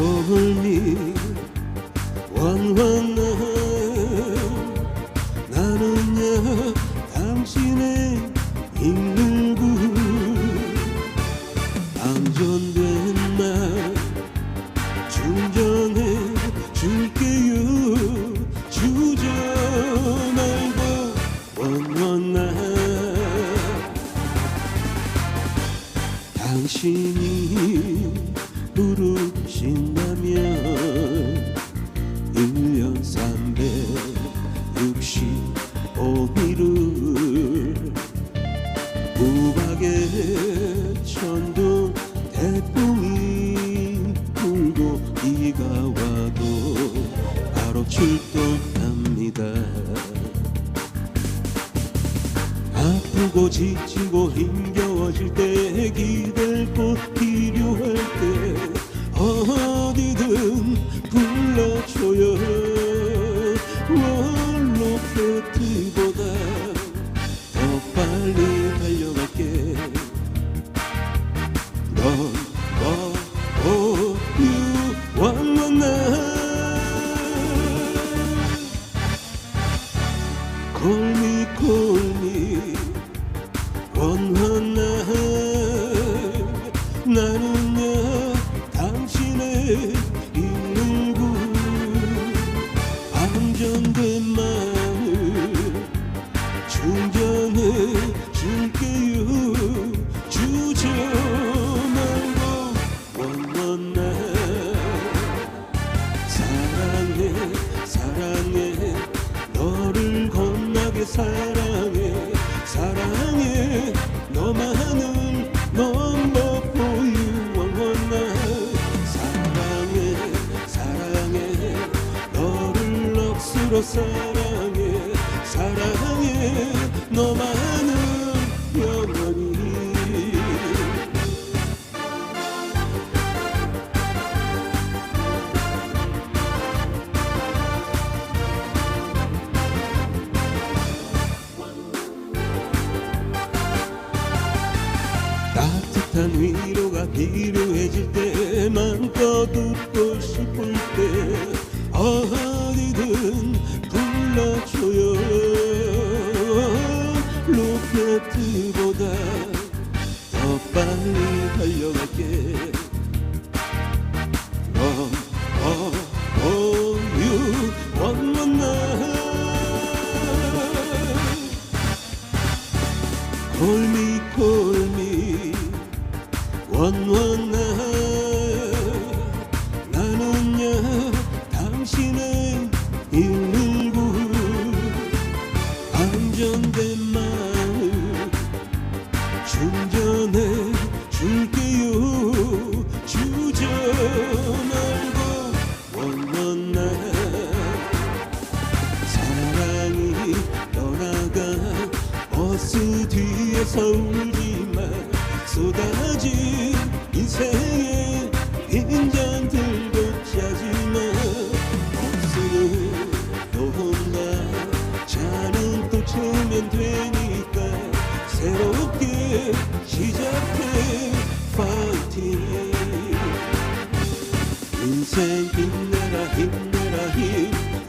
콜미 원원나 나는야 당신의 일일구 안전된 날 충전해 줄게요. 주저 우박의 천둥 태풍이 불고 비가 와도 바로 출동합니다. 아프고 지치고 힘겨워질 때 기댈 곳 필요할 때 어디든 불러줘요 콜미 콜미 원한나 나는 사랑해 사랑해. 너만을 넘버 보유 원원나 사랑해 사랑해. 너를 억수로 사랑해. 사랑해 너만 따뜻한 위로가 필요해질 때 맘껏 웃고 싶을 때 어디든 불러줘요. 로켓보다 더 빨리 달려갈게. 넌 어유 원만나. 콜미 콜미 원원나 나는야 당신의 일일구 안전된 마음 충전해 줄게요. 주저 말고 원원나 사랑이 떠나가 버스 뒤에서 쏟아진 인생의 빈잔 들고 자지만 버스는 또 온다 차는 또 채우면 되니까. 새롭게 시작해 파이팅. 인생 힘내라 힘내라 힘